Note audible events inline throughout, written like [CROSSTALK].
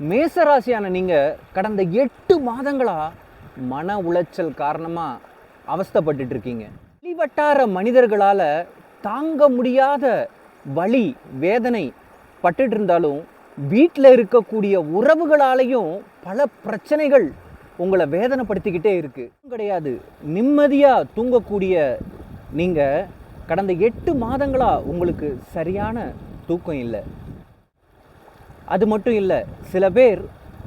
மேசராசியான நீங்கள் கடந்த எட்டு மாதங்களாக மன உளைச்சல் காரணமாக அவஸ்தப்பட்டு இருக்கீங்க வெளிவட்டார மனிதர்களால் தாங்க முடியாத வலி வேதனை பட்டுட்டு இருந்தாலும் வீட்டில் இருக்கக்கூடிய உறவுகளாலையும் பல பிரச்சனைகள் உங்களை வேதனைப்படுத்திக்கிட்டே இருக்குது கிடையாது. நிம்மதியாக தூங்கக்கூடிய நீங்கள் கடந்த எட்டு மாதங்களாக உங்களுக்கு சரியான தூக்கம் இல்லை. அது மட்டும் இல்லை சில பேர்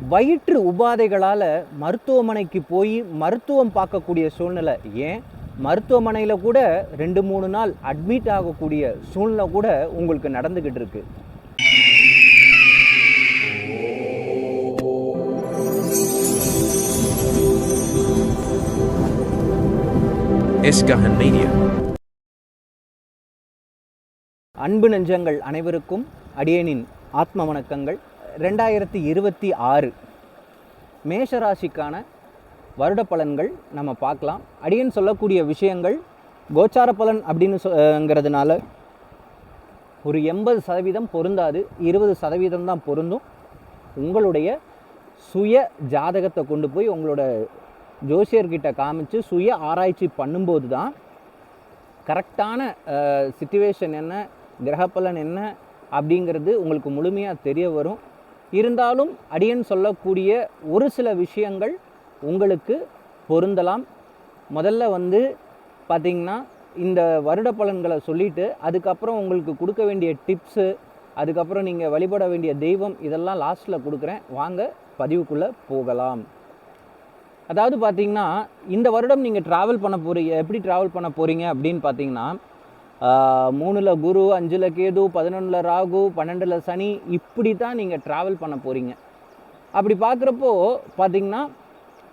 வயிற்று உபாதைகளால் மருத்துவமனைக்கு போய் மருத்துவம் பார்க்கக்கூடிய சூழ்நிலை ஏன் மருத்துவமனையில் கூட ரெண்டு மூணு நாள் அட்மிட் ஆகக்கூடிய சூழ்நிலை கூட உங்களுக்கு நடந்துக்கிட்டு இருக்கு. அன்பு நெஞ்சங்கள் அனைவருக்கும் அடியேனின் ஆத்ம வணக்கங்கள் ரெண்டாயிரத்தி இருபத்தி ஆறு மேஷராசிக்கான வருட பலன்கள் நம்ம பார்க்கலாம். அடியன் சொல்லக்கூடிய விஷயங்கள் கோச்சார பலன் அப்படின்னு சொல்ங்கிறதுனால ஒரு எண்பது சதவீதம் பொருந்தாது இருபது சதவீதம் தான் பொருந்தும். உங்களுடைய சுய ஜாதகத்தை கொண்டு போய் உங்களோட ஜோசியர்கிட்ட காமிச்சு சுய ஆராய்ச்சி பண்ணும்போது தான் கரெக்டான சுச்சுவேஷன் என்ன கிரகப்பலன் என்ன அப்படிங்கிறது உங்களுக்கு முழுமையாக தெரிய வரும். இருந்தாலும் அடியன் சொல்லக்கூடிய ஒரு சில விஷயங்கள் உங்களுக்கு பொருந்தலாம். முதல்ல வந்து பார்த்திங்கன்னா இந்த வருட பலன்களை சொல்லிவிட்டு அதுக்கப்புறம் உங்களுக்கு கொடுக்க வேண்டிய டிப்ஸு அதுக்கப்புறம் நீங்கள் வழிபட வேண்டிய தெய்வம் இதெல்லாம் லாஸ்ட்டில் கொடுக்குறேன். வாங்க பதிவுக்குள்ளே போகலாம். அதாவது பார்த்தீங்கன்னா இந்த வருடம் நீங்கள் ட்ராவல் பண்ண போகிறீங்க எப்படி ட்ராவல் பண்ண போகிறீங்க அப்படின்னு பார்த்தீங்கன்னா மூணில் குரு அஞ்சில் கேது பதினொன்றில் ராகு பன்னெண்டில் சனி இப்படி தான் நீங்கள் ட்ராவல் பண்ண போகிறீங்க அப்படி பார்க்குறப்போ பார்த்திங்கன்னா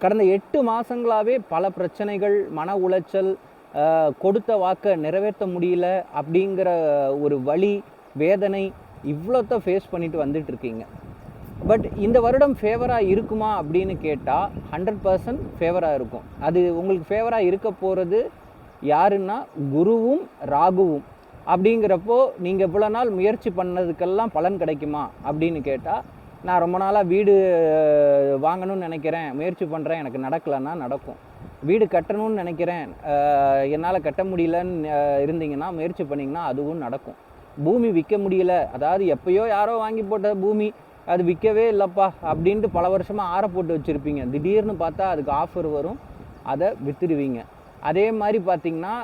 கடந்த எட்டு மாதங்களாகவே பல பிரச்சனைகள் மன உளைச்சல் கொடுத்த வாக்கை நிறைவேற்ற முடியல அப்படிங்கிற ஒரு வழி வேதனை இவ்வளோத்த ஃபேஸ் பண்ணிட்டு வந்துட்டுருக்கீங்க. பட் இந்த வருடம் ஃபேவராக இருக்குமா அப்படின்னு கேட்டால் ஹண்ட்ரட் பர்சன்ட் ஃபேவராக இருக்கும். அது உங்களுக்கு ஃபேவராக இருக்க போகிறது யாருன்னா குருவும் ராகுவும். அப்படிங்கிறப்போ நீங்கள் இவ்வளோ நாள் முயற்சி பண்ணதுக்கெல்லாம் பலன் கிடைக்குமா? அப்படின்னு கேட்டால் நான் ரொம்ப நாளாக வீடு வாங்கணும்னு நினைக்கிறேன் முயற்சி பண்ணுறேன் எனக்கு நடக்கலைன்னா நடக்கும். வீடு கட்டணும்னு நினைக்கிறேன் என்னால் கட்ட முடியலன்னு இருந்தீங்கன்னா முயற்சி பண்ணிங்கன்னா அதுவும் நடக்கும். பூமி விற்க முடியல அதாவது எப்பயோ யாரோ வாங்கி போட்ட பூமி அது விற்கவே இல்லைப்பா அப்படின்ட்டு பல வருஷமாக ஆற போட்டு வச்சுருப்பீங்க. திடீர்னு பார்த்தா அதுக்கு ஆஃபர் வரும் அதை விற்றுடுவீங்க அதே மாதிரி பார்த்திங்கன்னா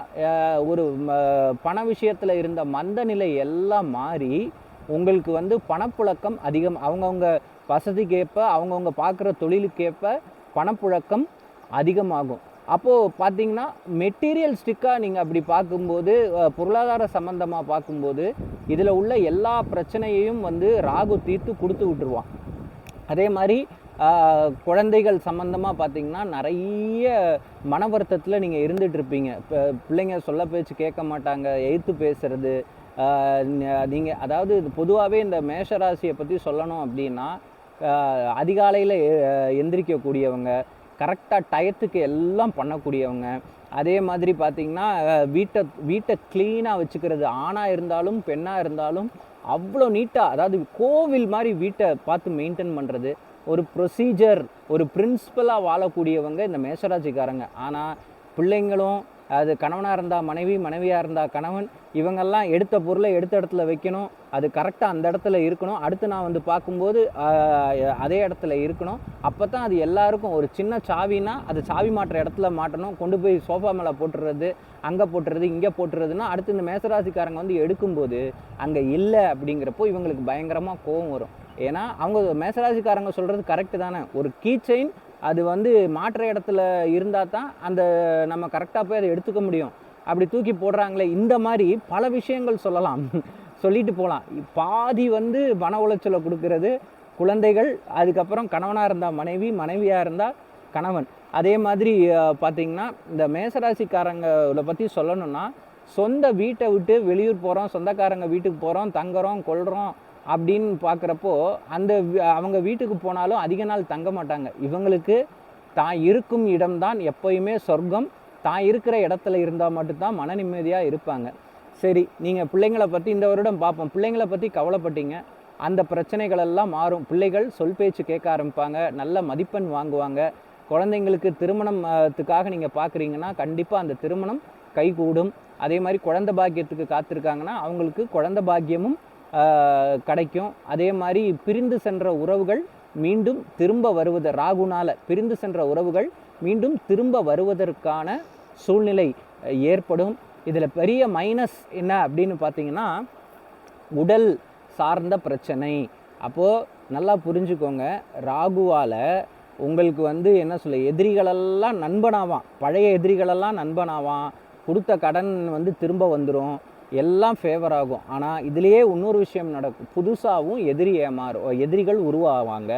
ஒரு பண விஷயத்தில் இருந்த மந்த நிலை எல்லாம் மாறி உங்களுக்கு வந்து பணப்புழக்கம் அதிகம். அவங்கவுங்க வசதிக்கேற்ப அவங்கவுங்க பார்க்குற தொழிலுக்கேற்ப பணப்புழக்கம் அதிகமாகும். அப்போது பார்த்தீங்கன்னா மெட்டீரியல் ஸ்டிக்காக நீங்கள் அப்படி பார்க்கும்போது பொருளாதார சம்மந்தமாக பார்க்கும்போது இதில் உள்ள எல்லா பிரச்சனையையும் வந்து ராகு தீர்த்து கொடுத்து விட்டுருவான். அதே மாதிரி குழந்தைகள் சம்மந்தமாக பார்த்தீங்கன்னா நிறைய மன வருத்தத்தில் நீங்கள் இருந்துகிட்ருப்பீங்க இப்போ பிள்ளைங்க சொல்ல பேச்சு கேட்க மாட்டாங்க எய்த்து பேசுறது. நீங்கள் அதாவது இது பொதுவாகவே இந்த மேஷராசியை பற்றி சொல்லணும் அப்படின்னா அதிகாலையில் எந்திரிக்கக்கூடியவங்க கரெக்டாக டயத்துக்கு எல்லாம் பண்ணக்கூடியவங்க அதே மாதிரி பார்த்திங்கன்னா வீட்டை வீட்டை க்ளீனாக வச்சுக்கிறது ஆணாக இருந்தாலும் பெண்ணாக இருந்தாலும் அவ்வளோ நீட்டாக அதாவது கோவில் மாதிரி வீட்டை பார்த்து மெயின்டைன் பண்ணுறது ஒரு ப்ரொசீஜர் ஒரு பிரின்சிபலாக வாழக்கூடியவங்க இந்த மேஷராசிக்காரங்க. ஆனால் பிள்ளைங்களும் அது கணவனாக இருந்தால் மனைவி மனைவியாக இருந்தால் கணவன் இவங்கெல்லாம் எடுத்த பொருளை எடுத்த இடத்துல வைக்கணும். அது கரெக்டாக அந்த இடத்துல இருக்கணும். அடுத்து நான் வந்து பார்க்கும்போது அதே இடத்துல இருக்கணும். அப்போ தான் அது எல்லாருக்கும் ஒரு சின்ன சாவினா அது சாவி மாட்டுற இடத்துல மாட்டணும். கொண்டு போய் சோஃபா மேலே போட்டுறது அங்கே போட்டுறது இங்கே போட்டுறதுன்னா அடுத்து இந்த மேசராசிக்காரங்க வந்து எடுக்கும்போது அங்கே இல்லை அப்படிங்கிறப்போ இவங்களுக்கு பயங்கரமாக கோவம் வரும். ஏன்னா அவங்க மேசராசிக்காரங்க சொல்கிறது கரெக்டு தானே. ஒரு கீ செயின் அது வந்து மாற்ற இடத்துல இருந்தால் தான் அந்த நம்ம கரெக்டாக போய் அதை எடுத்துக்க முடியும். அப்படி தூக்கி போடுறாங்களே இந்த மாதிரி பல விஷயங்கள் சொல்லலாம். [LAUGHS] சொல்லிட்டு போகலாம் பாதி வந்து மன உளைச்சலை கொடுக்கறது குழந்தைகள் அதுக்கப்புறம் கணவனாக இருந்தால் மனைவி மனைவியாக இருந்தால் கணவன். அதே மாதிரி பார்த்திங்கன்னா பார்த்தீங்கன்னா இந்த மேசராசிக்காரங்களை பற்றி சொல்லணும்னா சொந்த வீட்டை விட்டு வெளியூர் போகிறோம் சொந்தக்காரங்க வீட்டுக்கு போகிறோம் தங்குறோம் கொள்கிறோம் அப்படின்னு பார்க்குறப்போ அந்த அவங்க வீட்டுக்கு போனாலும் அதிக நாள் தங்க மாட்டாங்க. இவங்களுக்கு தான் இருக்கும் இடம்தான் எப்பயுமே சொர்க்கம். தான் இருக்கிற இடத்துல இருந்தால் மட்டும்தான் மன நிம்மதியாக இருப்பாங்க. சரி நீங்கள் பிள்ளைங்கள பற்றி இந்த வருடம் பார்ப்போம். பிள்ளைங்கள பற்றி கவலைப்பட்டீங்க. அந்த பிரச்சனைகளெல்லாம் மாறும். பிள்ளைகள் சொல் பேச்சு கேட்க ஆரம்பிப்பாங்க. நல்ல மதிப்பெண் வாங்குவாங்க. குழந்தைங்களுக்கு திருமணத்துக்காக நீங்கள் பார்க்குறீங்கன்னா கண்டிப்பாக அந்த திருமணம் கைகூடும். அதே மாதிரி குழந்த பாக்கியத்துக்கு காத்திருக்காங்கன்னா அவங்களுக்கு குழந்த பாக்கியமும் கிடைக்கும். அதே மாதிரி பிரிந்து சென்ற உறவுகள் மீண்டும் திரும்ப வருவது ராகுனால் பிரிந்து சென்ற உறவுகள் மீண்டும் திரும்ப வருவதற்கான சூழ்நிலை ஏற்படும். இதில் பெரிய மைனஸ் என்ன அப்படின்னு பார்த்தீங்கன்னா உடல் சார்ந்த பிரச்சனை. அப்போது நல்லா புரிஞ்சுக்கோங்க ராகுவால் உங்களுக்கு வந்து என்ன சொல்ல எதிரிகளெல்லாம் நண்பனாவான். பழைய எதிரிகளெல்லாம் நண்பனாவான். கொடுத்த கடன் வந்து திரும்ப வந்துடும் எல்லாம் ஃபேவர் ஆகும். ஆனால் இதுலேயே இன்னொரு விஷயம் நடக்கும். புதுசாகவும் எதிரி ஏமாறும் எதிரிகள் உருவாவாங்க.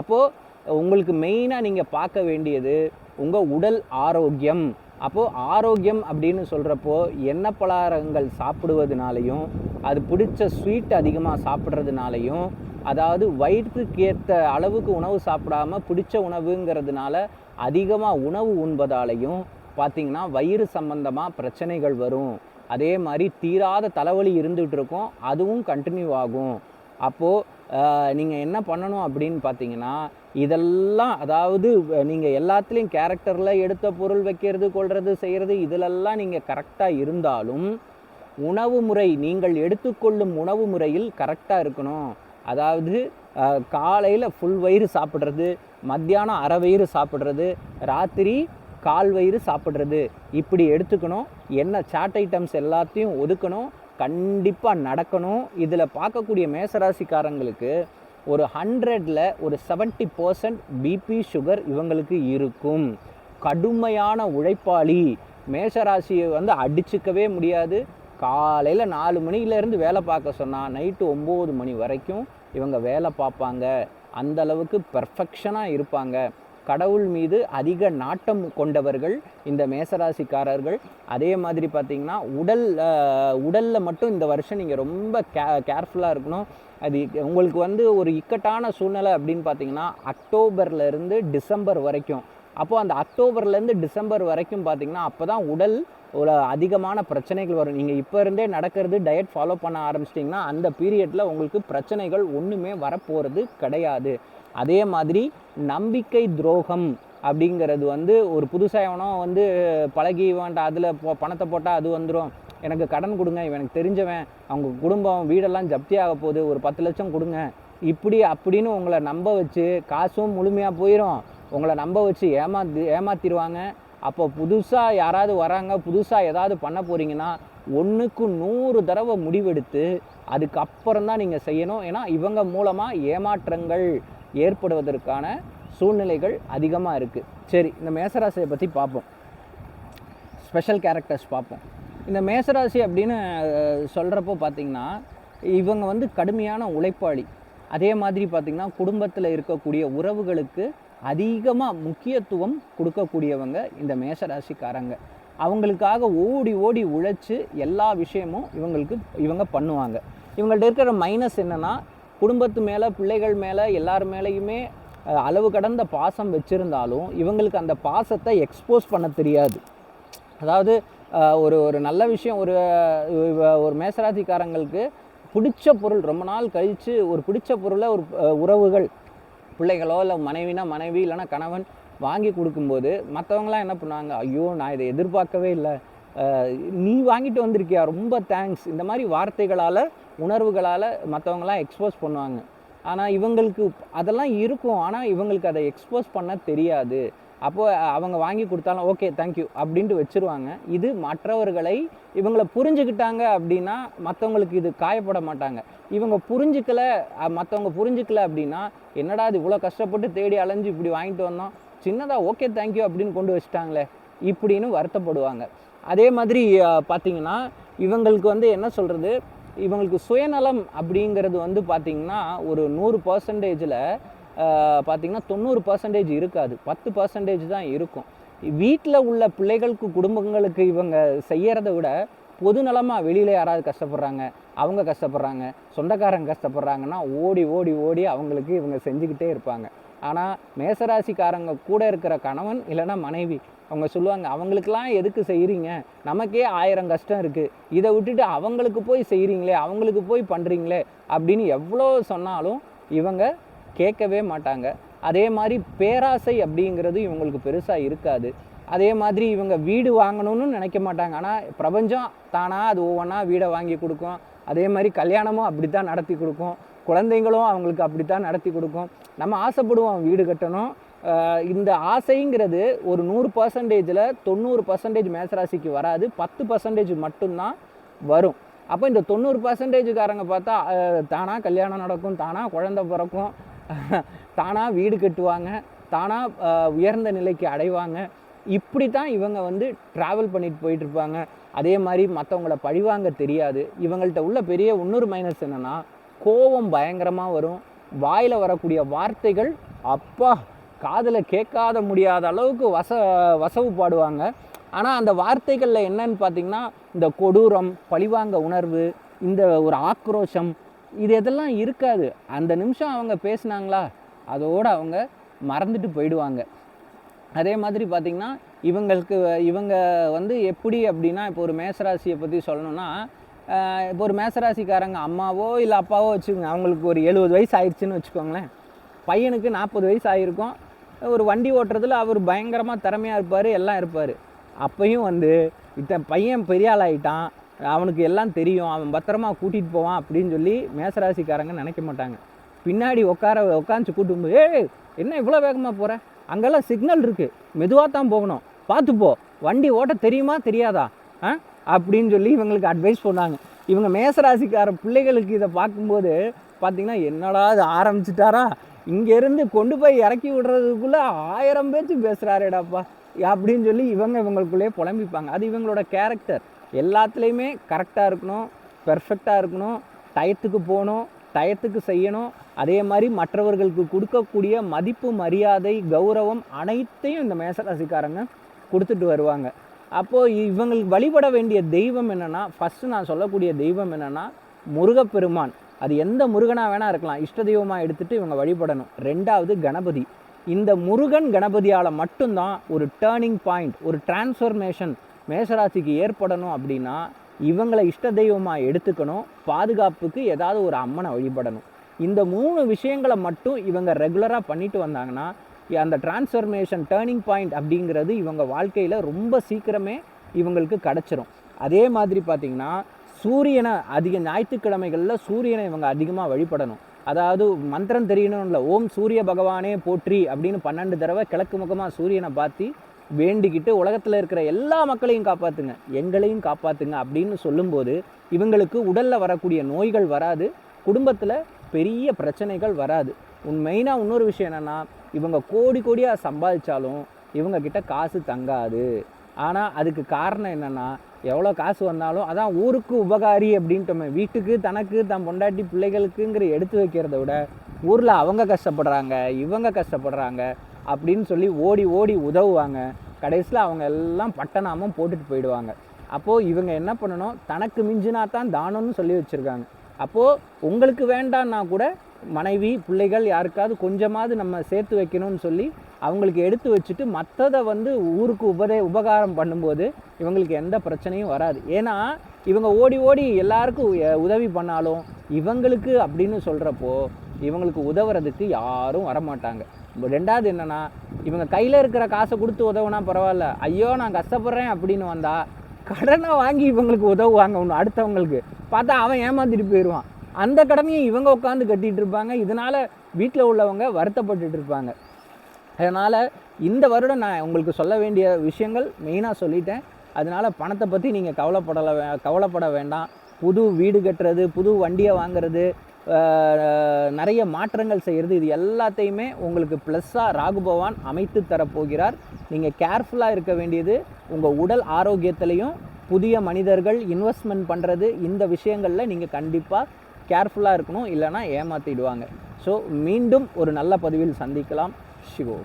அப்போது உங்களுக்கு மெயினாக நீங்கள் பார்க்க வேண்டியது உங்கள் உடல் ஆரோக்கியம். அப்போது ஆரோக்கியம் அப்படின்னு சொல்கிறப்போ எண்ணெய் பலகாரங்கள் சாப்பிடுவதனாலையும் அது பிடிச்ச ஸ்வீட் அதிகமாக சாப்பிட்றதுனாலையும் அதாவது வயிற்றுக்கு ஏற்ற அளவுக்கு உணவு சாப்பிடாம பிடிச்ச உணவுங்கிறதுனால அதிகமாக உணவு உண்பதாலையும் பார்த்தீங்கன்னா வயிறு சம்பந்தமாக பிரச்சனைகள் வரும். அதே மாதிரி தீராத தலைவலி இருந்துகிட்டு இருக்கும் அதுவும் கண்டினியூ ஆகும். அப்போது நீங்கள் என்ன பண்ணணும் அப்படின்னு பார்த்தீங்கன்னா இதெல்லாம் அதாவது நீங்கள் எல்லாத்துலேயும் கேரக்டரில் எடுத்த பொருள் வைக்கிறது கொள்வது செய்கிறது இதிலெல்லாம் நீங்கள் கரெக்டாக இருந்தாலும் உணவு முறை நீங்கள் எடுத்துக்கொள்ளும் உணவு முறையில் கரெக்டாக இருக்கணும். அதாவது காலையில் ஃபுல் வயிறு சாப்பிட்றது மத்தியானம் அரை வயிறு சாப்பிட்றது ராத்திரி கால் வயிறு சாப்பிட்றது. இப்படி எடுத்துக்கணும். என்ன சாட் ஐட்டம்ஸ் எல்லாத்தையும் ஒதுக்கணும். கண்டிப்பாக நடக்கணும். இதில் பார்க்கக்கூடிய மேசராசிக்காரங்களுக்கு ஒரு ஹண்ட்ரடில் ஒரு செவன்ட்டி பர்சன்ட் பிபி சுகர் இவங்களுக்கு இருக்கும். கடுமையான உழைப்பாளி. மேஷராசியை வந்து அடிச்சுக்கவே முடியாது. காலையில் நாலு மணியிலேருந்து வேலை பார்க்க சொன்னால் நைட்டு ஒம்பது மணி வரைக்கும் இவங்க வேலை பார்ப்பாங்க. அந்த அளவுக்கு பெர்ஃபெக்ஷனாக இருப்பாங்க. கடவுள் மீது அதிக நாட்டம் கொண்டவர்கள் இந்த மேசராசிக்காரர்கள். அதே மாதிரி பார்த்திங்கன்னா உடல் உடலில் மட்டும் இந்த வருஷம் நீங்கள் ரொம்ப கே கேர்ஃபுல்லாக இருக்கணும். அது உங்களுக்கு வந்து ஒரு இக்கட்டான சூழ்நிலை அப்படின்னு பார்த்தீங்கன்னா அக்டோபர்லேருந்து டிசம்பர் வரைக்கும். அப்போது அந்த அக்டோபர்லேருந்து டிசம்பர் வரைக்கும் பார்த்தீங்கன்னா அப்போ தான் உடல் அதிகமான பிரச்சனைகள் வரும். நீங்கள் இப்போ இருந்தே நடக்கிறது டயட் ஃபாலோ பண்ண ஆரம்பிச்சிட்டிங்கன்னா அந்த பீரியடில் உங்களுக்கு பிரச்சனைகள் ஒன்றுமே வரப்போகிறது கிடையாது. அதே மாதிரி நம்பிக்கை துரோகம் அப்படிங்கிறது வந்து ஒரு புதுசாக எவனோ வந்து பழகி வேண்டாம் அதில் போ பணத்தை போட்டால் அது வந்துடும் எனக்கு கடன் கொடுங்க இவனுக்கு தெரிஞ்சவன். அவங்க குடும்பம் வீடெல்லாம் ஜப்தி ஆக போகுது. ஒரு பத்து லட்சம் கொடுங்க. இப்படி அப்படின்னு உங்களை நம்ப வச்சு காசும் முழுமையாக போயிடும் உங்களை நம்ப வச்சு ஏமாத்தி ஏமாத்திடுவாங்க அப்போ புதுசாக யாராவது வராங்க புதுசாக ஏதாவது பண்ண போகிறீங்கன்னா ஒன்றுக்கு நூறு தடவை முடிவெடுத்து அதுக்கப்புறம் தான் நீங்கள் செய்யணும். ஏன்னா இவங்க மூலமாக ஏமாற்றங்கள் ஏற்படுவதற்கான சூழ்நிலைகள் அதிகமாக இருக்குது சரி இந்த மேசராசியை பற்றி பார்ப்போம். ஸ்பெஷல் கேரக்டர்ஸ் பார்ப்போம். இந்த மேசராசி அப்படின்னு சொல்கிறப்போ பார்த்தீங்கன்னா இவங்க வந்து கடுமையான உழைப்பாளி. அதே மாதிரி பார்த்திங்கன்னா குடும்பத்தில் இருக்கக்கூடிய உறவுகளுக்கு அதிகமாக முக்கியத்துவம் கொடுக்கக்கூடியவங்க இந்த மேசராசிக்காரங்க. அவங்களுக்காக ஓடி ஓடி உழைச்சி எல்லா விஷயமும் இவங்களுக்கு இவங்க பண்ணுவாங்க. இவங்கள்ட்ட இருக்கிற மைனஸ் என்னென்னா குடும்பத்து மேலே பிள்ளைகள் மேலே எல்லார் மேலேயுமே அளவு கடந்த பாசம் வச்சுருந்தாலும் இவங்களுக்கு அந்த பாசத்தை எக்ஸ்போஸ் பண்ண தெரியாது. அதாவது ஒரு ஒரு நல்ல விஷயம் ஒரு ஒரு மேசராசிக்காரங்களுக்கு பிடிச்ச பொருள் ரொம்ப நாள் கழித்து ஒரு பிடிச்ச பொருளை ஒரு உறவுகள் பிள்ளைகளோ இல்லை மனைவினா மனைவி இல்லைன்னா கணவன் வாங்கி கொடுக்கும்போது மற்றவங்களாம் என்ன பண்ணுவாங்க ஐயோ நான் இதை எதிர்பார்க்கவே இல்லை. நீ வாங்கிட்டு வந்திருக்கியா? ரொம்ப தேங்க்ஸ் இந்த மாதிரி வார்த்தைகளால் உணர்வுகளால் மற்றவங்களாம் எக்ஸ்போஸ் பண்ணுவாங்க. ஆனால் இவங்களுக்கு அதெல்லாம் இருக்கும். ஆனால் இவங்களுக்கு அதை எக்ஸ்போஸ் பண்ண தெரியாது. அப்போது அவங்க வாங்கி கொடுத்தாலும் ஓகே தேங்க்யூ அப்படின்ட்டு வச்சுருவாங்க. இது மற்றவர்களை இவங்களை புரிஞ்சுக்கிட்டாங்க அப்படின்னா மற்றவங்களுக்கு இது காயப்பட மாட்டாங்க. இவங்க புரிஞ்சுக்கல மற்றவங்க புரிஞ்சுக்கல அப்படின்னா என்னடா இது இவ்வளோ கஷ்டப்பட்டு தேடி அலைஞ்சு இப்படி வாங்கிட்டு வந்தோம்? சின்னதாக ஓகே தேங்க்யூ அப்படின்னு கொண்டு வச்சுட்டாங்களே இப்படின்னு வருத்தப்படுவாங்க. அதே மாதிரி பார்த்திங்கன்னா பார்த்தீங்கன்னா இவங்களுக்கு வந்து என்ன சொல்கிறது இவங்களுக்கு சுயநலம் அப்படிங்கிறது வந்து பார்த்திங்கன்னா ஒரு நூறு பர்சன்டேஜில் பார்த்திங்கன்னா தொண்ணூறு பர்சன்டேஜ் இருக்காது. பத்து பர்சன்டேஜ் தான் இருக்கும். வீட்டில் உள்ள பிள்ளைகளுக்கு குடும்பங்களுக்கு இவங்க செய்யறத விட பொதுநலமாக வெளியில் யாராவது கஷ்டப்படுறாங்க அவங்க கஷ்டப்படுறாங்க சொந்தக்காரங்க கஷ்டப்படுறாங்கன்னா ஓடி ஓடி ஓடி அவங்களுக்கு இவங்க செஞ்சுக்கிட்டே இருப்பாங்க. ஆனால் மேசராசிக்காரங்க கூட இருக்கிற கணவன் இல்லைன்னா மனைவி அவங்க சொல்லுவாங்க அவங்களுக்கெல்லாம் எதுக்கு செய்கிறீங்க நமக்கே ஆயிரம் கஷ்டம் இருக்குது இதை விட்டுட்டு அவங்களுக்கு போய் செய்கிறீங்களே அவங்களுக்கு போய் பண்ணுறீங்களே அப்படின்னு எவ்வளோ சொன்னாலும் இவங்க கேட்கவே மாட்டாங்க. அதே மாதிரி பேராசை அப்படிங்கிறது இவங்களுக்கு பெருசாக இருக்காது. அதே மாதிரி இவங்க வீடு வாங்கணும்னு நினைக்க மாட்டாங்க. ஆனால் பிரபஞ்சம் தானாக அது ஒவ்வொன்றா வீடை வாங்கி கொடுக்கும். அதே மாதிரி கல்யாணமும் அப்படி தான் நடத்தி கொடுக்கும். குழந்தைங்களும் அவங்களுக்கு அப்படி தான் நடத்தி கொடுக்கும். நம்ம ஆசைப்படுவோம் வீடு கட்டணும். இந்த ஆசைங்கிறது ஒரு நூறு பர்சன்டேஜில் தொண்ணூறு பர்சன்டேஜ் மேசராசிக்கு வராது. பத்து பர்சன்டேஜ் மட்டும்தான் வரும். அப்போ இந்த தொண்ணூறு பர்சன்டேஜுக்காரங்க பார்த்தா தானாக கல்யாணம் நடக்கும் தானாக குழந்தை பிறக்கும் [LAUGHS] தானாக வீடு கட்டுவாங்க தானாக உயர்ந்த நிலைக்கு அடைவாங்க. இப்படி தான் இவங்க வந்து ட்ராவல் பண்ணிட்டு போயிட்டு இருப்பாங்க. அதே மாதிரி மற்றவங்கள பழிவாங்க தெரியாது. இவங்கள்ட்ட உள்ள பெரிய இன்னொரு மைனஸ் என்னென்னா கோபம் பயங்கரமாக வரும். வாயில் வரக்கூடிய வார்த்தைகள் அப்பா காதில் கேட்காத முடியாத அளவுக்கு வச வசவு பாடுவாங்க. ஆனால் அந்த வார்த்தைகளில் என்னன்னு பார்த்தீங்கன்னா இந்த கொடூரம் பழிவாங்க உணர்வு இந்த ஒரு ஆக்ரோஷம் இது இதெல்லாம் இருக்காது. அந்த நிமிஷம் அவங்க பேசினாங்களா அதோடு அவங்க மறந்துட்டு போயிடுவாங்க. அதே மாதிரி பார்த்திங்கன்னா இவங்களுக்கு இவங்க வந்து எப்படி அப்படின்னா இப்போ ஒரு மேசராசியை பற்றி சொல்லணும்னா இப்போ ஒரு மேசராசிக்காரங்க அம்மாவோ இல்லை அப்பாவோ வச்சுக்கோங்க அவங்களுக்கு ஒரு எழுபது வயசு ஆயிடுச்சுன்னு வச்சுக்கோங்களேன். பையனுக்கு நாற்பது வயசு ஆகிருக்கும் ஒரு வண்டி ஓட்டுறதுல அவர் பயங்கரமாக திறமையாக இருப்பார் எல்லாம் இருப்பார். அப்பையும் வந்து இத்தன் பையன் பெரிய ஆள் அவனுக்கு எல்லாம் தெரியும் அவன் பத்திரமா கூட்டிகிட்டு போவான் அப்படின்னு சொல்லி மேசராசிக்காரங்க நினைக்க மாட்டாங்க. பின்னாடி உட்கார உட்காந்து கூட்டும் போது ஏய் என்ன இவ்வளோ வேகமாக போகிற அங்கெல்லாம் சிக்னல் இருக்குது மெதுவாக தான் போகணும். பார்த்துப்போ வண்டி ஓட்ட தெரியுமா தெரியாதா? ஆ? அப்படின்னு சொல்லி இவங்களுக்கு அட்வைஸ் பண்ணாங்க இவங்க மேசராசிக்கார பிள்ளைகளுக்கு இதை பார்க்கும்போது பார்த்தீங்கன்னா என்னடா இது ஆரம்பிச்சிட்டாரா? இங்கேருந்து கொண்டு போய் இறக்கி விடுறதுக்குள்ளே ஆயிரம் பேச்சு பேசுகிறாரேடாப்பா அப்படின்னு சொல்லி இவங்க இவங்களுக்குள்ளேயே புலம்பிப்பாங்க. அது இவங்களோட கேரக்டர் எல்லாத்துலேயுமே கரெக்டாக இருக்கணும் பெர்ஃபெக்டாக இருக்கணும் டயத்துக்கு போகணும் டயத்துக்கு செய்யணும். அதே மாதிரி மற்றவர்களுக்கு கொடுக்கக்கூடிய மதிப்பு மரியாதை கௌரவம் அனைத்தையும் இந்த மேசராசிக்காரங்க கொடுத்துட்டு வருவாங்க. அப்போது இவங்களுக்கு வழிபட வேண்டிய தெய்வம் என்னென்னா ஃபஸ்ட்டு நான் சொல்லக்கூடிய தெய்வம் என்னென்னா முருகப்பெருமான். அது எந்த முருகனாக வேணால் இருக்கலாம். இஷ்ட தெய்வமாக எடுத்துகிட்டு இவங்க வழிபடணும். ரெண்டாவது கணபதி. இந்த முருகன் கணபதியால் மட்டும்தான் ஒரு டேர்னிங் பாயிண்ட் ஒரு டிரான்ஸ்ஃபர்மேஷன் மேசராசிக்கு ஏற்படணும் அப்படின்னா இவங்களை இஷ்ட தெய்வமாக எடுத்துக்கணும். பாதுகாப்புக்கு ஏதாவது ஒரு அம்மனை வழிபடணும். இந்த மூணு விஷயங்களை மட்டும் இவங்க ரெகுலராக பண்ணிட்டு வந்தாங்கன்னா அந்த டிரான்ஸ்ஃபர்மேஷன் டேர்னிங் பாயிண்ட் அப்படிங்கிறது இவங்க வாழ்க்கையில் ரொம்ப சீக்கிரமே இவங்களுக்கு கிடச்சிரும். அதே மாதிரி பார்த்திங்கன்னா சூரியனை அதிக ஞாயிற்றுக்கிழமைகளில் சூரியனை இவங்க அதிகமாக வழிபடணும். அதாவது மந்திரம் தெரியணும் இல்லை ஓம் சூரிய பகவானே போற்றி அப்படின்னு பன்னெண்டு தடவை கிழக்கு முகமாக சூரியனை பார்த்து வேண்டிக்கிட்டு உலகத்தில் இருக்கிற எல்லா மக்களையும் காப்பாற்றுங்க எங்களையும் காப்பாற்றுங்க அப்படின்னு சொல்லும்போது இவங்களுக்கு உடலில் வரக்கூடிய நோய்கள் வராது குடும்பத்தில் பெரிய பிரச்சனைகள் வராது. உன் மெயினாக இன்னொரு விஷயம் என்னென்னா இவங்க கோடி கோடியாக சம்பாதிச்சாலும் இவங்கக்கிட்ட காசு தங்காது. ஆனால் அதுக்கு காரணம் என்னென்னா எவ்வளோ காசு வந்தாலும் அதான் ஊருக்கு உபகாரி அப்படின்ட்டோமே. வீட்டுக்கு தனக்கு தன் பொண்டாட்டி பிள்ளைகளுக்குங்கிற எடுத்து வைக்கிறத விட ஊரில் அவங்க கஷ்டப்படுறாங்க இவங்க கஷ்டப்படுறாங்க அப்படின்னு சொல்லி ஓடி ஓடி உதவுவாங்க. கடைசியில் அவங்க எல்லாம் பட்டணாமும் போட்டுட்டு போயிடுவாங்க. அப்போது இவங்க என்ன பண்ணணும்? தனக்கு மிஞ்சினா தான் தானம்னு சொல்லி வச்சுருக்காங்க. அப்போது உங்களுக்கு வேண்டான்னா கூட மனைவி பிள்ளைகள் யாருக்காவது கொஞ்சமாவது நம்ம சேர்த்து வைக்கணும்னு சொல்லி அவங்களுக்கு எடுத்து வச்சுட்டு மற்றதை வந்து ஊருக்கு உபதே உபகாரம் பண்ணும்போது இவங்களுக்கு எந்த பிரச்சனையும் வராது. ஏன்னா இவங்க ஓடி ஓடி எல்லாருக்கும் உதவி பண்ணாலும் இவங்களுக்கு அப்படின்னு சொல்கிறப்போ இவங்களுக்கு உதவுறதுக்கு யாரும் வரமாட்டாங்க. ரெண்டாவது என்னென்னா இவங்க கையில் இருக்கிற காசை கொடுத்து உதவுனா பரவாயில்ல. ஐயோ நான் கஷ்டப்படுறேன் அப்படின்னு வந்தால் கடனை வாங்கி இவங்களுக்கு உதவுவாங்க ஒன்று அடுத்தவங்களுக்கு. பார்த்தா அவன் ஏமாத்திட்டு போயிடுவான் அந்த கடமையும் இவங்க உட்காந்து கட்டிகிட்டு இருப்பாங்க. இதனால் வீட்டில் உள்ளவங்க வருத்தப்பட்டுட்டு இருப்பாங்க. அதனால் இந்த வருடம் நான் உங்களுக்கு சொல்ல வேண்டிய விஷயங்கள் மெயினாக சொல்லிட்டேன். அதனால் பணத்தை பற்றி நீங்கள் கவலைப்படலை வே கவலைப்பட வேண்டாம். புது வீடு கட்டுறது புது வண்டியை வாங்குறது நிறைய மாற்றங்கள் செய்கிறது இது எல்லாத்தையுமே உங்களுக்கு ப்ளஸ்ஸாக ராகு பகவான் அமைத்து தரப்போகிறார். நீங்கள் கேர்ஃபுல்லாக இருக்க வேண்டியது உங்கள் உடல் ஆரோக்கியத்திலையும் புதிய மனிதர்கள் இன்வெஸ்ட்மெண்ட் பண்ணுறது இந்த விஷயங்களில் நீங்கள் கண்டிப்பாக கேர்ஃபுல்லாக இருக்கணும் இல்லைன்னா ஏமாற்றிடுவாங்க ஸோ மீண்டும் ஒரு நல்ல பதிவில் சந்திக்கலாம். சிவோ